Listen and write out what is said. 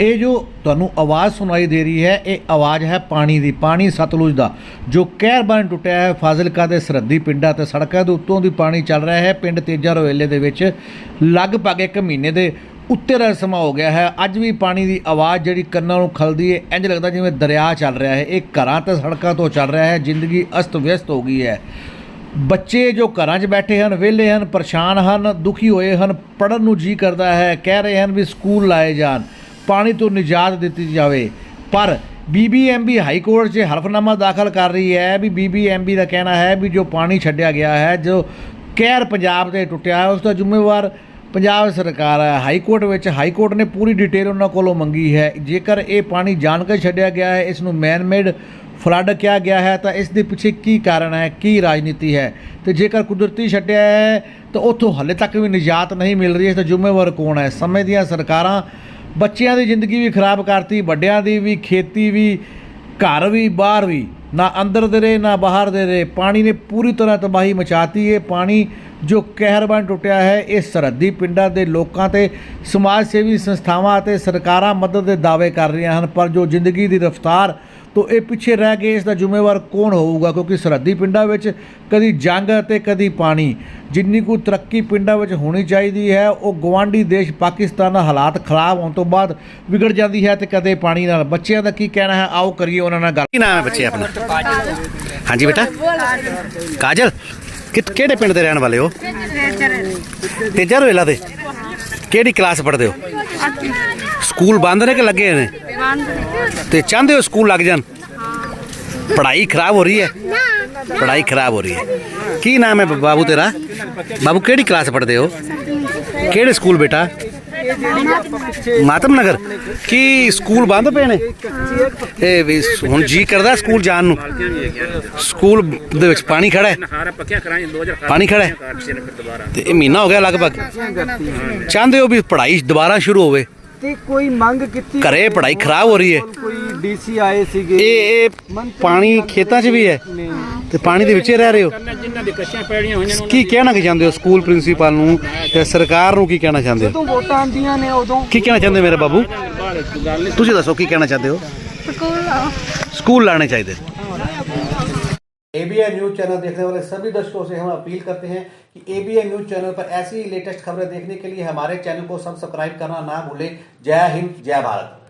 ਇਹ ਜੋ ਤੁਹਾਨੂੰ ਆਵਾਜ਼ ਸੁਣਾਈ ਦੇ ਰਹੀ ਹੈ, ਇਹ ਆਵਾਜ਼ ਹੈ ਪਾਣੀ ਦੀ, ਪਾਣੀ ਸਤਲੁਜ ਦਾ। ਜੋ ਕਹਿਰ ਬਣ ਟੁੱਟਿਆ ਹੈ, ਫਾਜ਼ਿਲਕਾ ਦੇ ਸਰਹੱਦੀ ਪਿੰਡਾਂ ਤੇ ਸੜਕਾਂ ਦੇ ਉੱਤੋਂ ਦੀ ਪਾਣੀ ਚੱਲ ਰਿਹਾ ਹੈ। ਪਿੰਡ ਤੇਜਾ ਰੋਏਲੇ ਦੇ ਵਿੱਚ ਲਗਭਗ ਇੱਕ ਮਹੀਨੇ ਦੇ ਉੱਤੇ ਦਾ ਸਮਾਂ ਹੋ ਗਿਆ ਹੈ। ਅੱਜ ਵੀ ਪਾਣੀ ਦੀ ਆਵਾਜ਼ ਜਿਹੜੀ ਕੰਨਾਂ ਨੂੰ ਖਲਦੀ ਹੈ ਇੰਜ ਲੱਗਦਾ ਜਿਵੇਂ ਦਰਿਆ ਚੱਲ ਰਿਹਾ ਹੈ। ਇਹ ਘਰਾਂ ਤੇ ਸੜਕਾਂ ਤੋਂ ਚੱਲ ਰਿਹਾ ਹੈ, ਜ਼ਿੰਦਗੀ ਅਸਤ ਵਿਅਸਤ ਹੋ ਗਈ ਹੈ। ਬੱਚੇ ਜੋ ਘਰਾਂ 'ਚ ਬੈਠੇ ਹਨ, ਵਿਹਲੇ ਹਨ, ਪਰੇਸ਼ਾਨ ਹਨ, ਦੁਖੀ ਹੋਏ ਹਨ ਪੜਨ ਨੂੰ ਜੀ ਕਰਦਾ ਹੈ, ਕਹਿ ਰਹੇ ਹਨ ਵੀ ਸਕੂਲ ਲਾਏ ਜਾਣ। ਪਾਣੀ ਤੋਂ ਨਿਜਾਤ ਦਿੱਤੀ ਜਾਵੇ। ਪਰ ਬੀਬੀਐਮਬੀ ਹਾਈ ਕੋਰਟ 'ਚ ਹਲਫਨਾਮਾ ਦਾਖਲ ਕਰ ਰਹੀ ਹੈ ਵੀ ਬੀਬੀਐਮਬੀ ਦਾ ਕਹਿਣਾ ਹੈ ਵੀ ਜੋ ਪਾਣੀ ਛੱਡਿਆ ਗਿਆ ਹੈ, ਜੋ ਕਹਿਰ ਪੰਜਾਬ ਦੇ ਟੁੱਟਿਆ ਹੈ, ਉਸ ਦਾ ਜ਼ਿੰਮੇਵਾਰ ਪੰਜਾਬ ਸਰਕਾਰ ਹੈ। ਹਾਈ ਕੋਰਟ ਵਿੱਚ ਹਾਈ ਕੋਰਟ ਨੇ ਪੂਰੀ ਡਿਟੇਲ ਉਹਨਾਂ ਕੋਲੋਂ ਮੰਗੀ ਹੈ। ਜੇਕਰ ਇਹ ਪਾਣੀ ਜਾਣ ਕੇ ਛੱਡਿਆ ਗਿਆ ਹੈ, ਇਸ ਨੂੰ ਮੈਨ ਮੇਡ ਫਲੱਡ ਕਿਹਾ ਗਿਆ ਹੈ, ਤਾਂ ਇਸ ਦੇ ਪਿੱਛੇ ਕੀ ਕਾਰਨ ਹੈ, ਕੀ ਰਾਜਨੀਤੀ ਹੈ? ਤੇ ਜੇਕਰ ਕੁਦਰਤੀ ਛੱਡਿਆ ਹੈ, ਤਾਂ ਉੱਥੋਂ ਹਲੇ ਤੱਕ ਵੀ ਨਿਜਾਤ ਨਹੀਂ ਮਿਲ ਰਹੀ, ਇਸ ਦਾ ਜ਼ਿੰਮੇਵਾਰ ਕੌਣ ਹੈ? ਸਮੇਂ ਦੀਆਂ ਸਰਕਾਰਾਂ ਬੱਚਿਆਂ ਦੀ ਜ਼ਿੰਦਗੀ ਵੀ ਖਰਾਬ ਕਰਤੀ, ਵੱਡਿਆਂ ਦੀ ਵੀ, ਖੇਤੀ ਵੀ, ਘਰ ਵੀ, ਬਾਹਰ ਵੀ। ਨਾ ਅੰਦਰ ਦੇ ਰਹੇ, ਨਾ ਬਾਹਰ ਦੇ ਰਹੇ। ਪਾਣੀ ਨੇ ਪੂਰੀ ਤਰ੍ਹਾਂ ਤਬਾਹੀ ਮਚਾਤੀ। ਇਹ ਪਾਣੀ ਜੋ ਕਹਿਰ ਬਣ ਟੁੱਟਿਆ ਹੈ ਇਹ ਸਰਹੱਦੀ ਪਿੰਡਾਂ ਦੇ ਲੋਕਾਂ ਤੇ ਸਮਾਜ ਸੇਵੀ ਸੰਸਥਾਵਾਂ ਅਤੇ ਸਰਕਾਰਾਂ ਮਦਦ ਦੇ ਦਾਅਵੇ ਕਰ ਰਹੀਆਂ ਹਨ। ਪਰ ਜੋ ਜ਼ਿੰਦਗੀ ਦੀ ਰਫ਼ਤਾਰ ਤੋਂ ਇਹ ਪਿੱਛੇ ਰਹਿ ਗਏ ਇਸ ਦਾ ਜ਼ਿੰਮੇਵਾਰ ਕੌਣ ਹੋਊਗਾ? ਕਿਉਂਕਿ ਸਰਹੱਦੀ ਪਿੰਡਾਂ ਵਿੱਚ ਕਦੀ ਜੰਗ ਅਤੇ ਕਦੀ ਪਾਣੀ। ਜਿੰਨੀ ਕੁ ਤਰੱਕੀ ਪਿੰਡਾਂ ਵਿੱਚ ਹੋਣੀ ਚਾਹੀਦੀ ਹੈ ਉਹ ਗਵਾਂਢੀ ਦੇਸ਼ ਪਾਕਿਸਤਾਨ ਦਾ ਹਾਲਾਤ ਖਰਾਬ ਹੋਣ ਤੋਂ ਬਾਅਦ ਵਿਗੜ ਜਾਂਦੀ ਹੈ ਤੇ ਕਦੇ ਪਾਣੀ ਨਾਲ। ਬੱਚਿਆਂ ਦਾ ਕੀ ਕਹਿਣਾ ਹੈ? ਆਓ ਕਰੀਏ ਉਹਨਾਂ ਨਾਲ ਗੱਲ। ਕੀ ਨਾਮ ਹੈ ਬੱਚੇ ਆਪਣਾ? ਹਾਂਜੀ ਬੇਟਾ। ਕਾਜਲ ਕਿ ਕਿਹੜੇ ਪਿੰਡ ਦੇ ਰਹਿਣ ਵਾਲੇ ਹੋ? ਤੇਜਾ ਰੋਇਲਾ ਦੇ। ਕਿਹੜੀ ਕਲਾਸ ਪੜ੍ਹਦੇ ਹੋ? ਸਕੂਲ ਬੰਦ ਨੇ ਕਿ ਲੱਗੇ ਨੇ? ਤੇ ਚਾਹੁੰਦੇ ਹੋ ਸਕੂਲ ਲੱਗ ਜਾਣ? ਪੜ੍ਹਾਈ ਖਰਾਬ ਹੋ ਰਹੀ ਹੈ? ਪੜ੍ਹਾਈ ਖਰਾਬ ਹੋ ਰਹੀ ਹੈ। ਕੀ ਨਾਮ ਹੈ ਬਾਬੂ ਤੇਰਾ? ਬਾਬੂ, ਕਿਹੜੀ ਕਲਾਸ ਪੜ੍ਹਦੇ ਹੋ? ਕਿਹੜੇ ਸਕੂਲ ਬੇਟਾ? ਮਾਤਮ ਨਗਰ ਕੀ ਸਕੂਲ ਬੰਦ ਪਏ ਨੇ? ਇਹ ਵੀ ਹੁਣ ਜੀ ਕਰਦਾ ਸਕੂਲ ਜਾਣ ਨੂੰ? ਸਕੂਲ ਦੇ ਵਿੱਚ ਪਾਣੀ ਖੜਾ ਹੈ? ਹਾਰਾ ਪੱਕਿਆ ਕਰਾਂਗੇ 2000 ਪਾਣੀ ਖੜਾ ਹੈ? ਤੇ ਇਹ ਮਹੀਨਾ ਹੋ ਗਿਆ ਲਗਭਗ। ਚਾਹੁੰਦੇ ਹੋ ਵੀ ਪੜ੍ਹਾਈ ਦੁਬਾਰਾ ਸ਼ੁਰੂ ਹੋਵੇ? ਤੇ ਕੋਈ ਮੰਗ ਕੀਤੀ? ਘਰੇ ਪੜ੍ਹਾਈ ਖਰਾਬ ਹੋ ਰਹੀ ਹੈ। ਕੋਈ ਡੀਸੀ ਆਏ ਸੀਗੇ? ਇਹ ਇਹ ਪਾਣੀ ਖੇਤਾਂ 'ਚ ਵੀ ਹੈ? ਤੇ ਪਾਣੀ ਦੇ ਵਿੱਚ ਹੀ ਰਹਿ ਰਹੇ ਹੋ ਜਿਨ੍ਹਾਂ ਦੀ ਕੱਚੀਆਂ ਪੈੜੀਆਂ ਹੋਈਆਂ ਨੇ ਕੀ ਕਹਿਣਾ ਕੀ ਚਾਹੁੰਦੇ ਹੋ ਸਕੂਲ ਪ੍ਰਿੰਸੀਪਲ ਨੂੰ ਤੇ ਸਰਕਾਰ ਨੂੰ ਕੀ ਕਹਿਣਾ ਚਾਹੁੰਦੇ ਹੋ ਜਦੋਂ ਵੋਟਾਂ ਆਉਂਦੀਆਂ ਨੇ ਉਦੋਂ ਕੀ ਕਹਿਣਾ ਚਾਹੁੰਦੇ ਹੋ ਮੇਰੇ ਬਾਬੂ ਗੱਲ ਤੁਸੀਂ ਦੱਸੋ ਕੀ ਕਹਿਣਾ ਚਾਹੁੰਦੇ ਹੋ ਸਕੂਲ ਲਾਣੇ ਚਾਹੀਦੇ एबीएन न्यूज चैनल देखने वाले सभी दर्शकों से हम अपील करते हैं कि एबीएन न्यूज चैनल पर ऐसी ही लेटेस्ट खबरें देखने के लिए हमारे चैनल को सब्सक्राइब करना ना भूलें जय हिंद जय भारत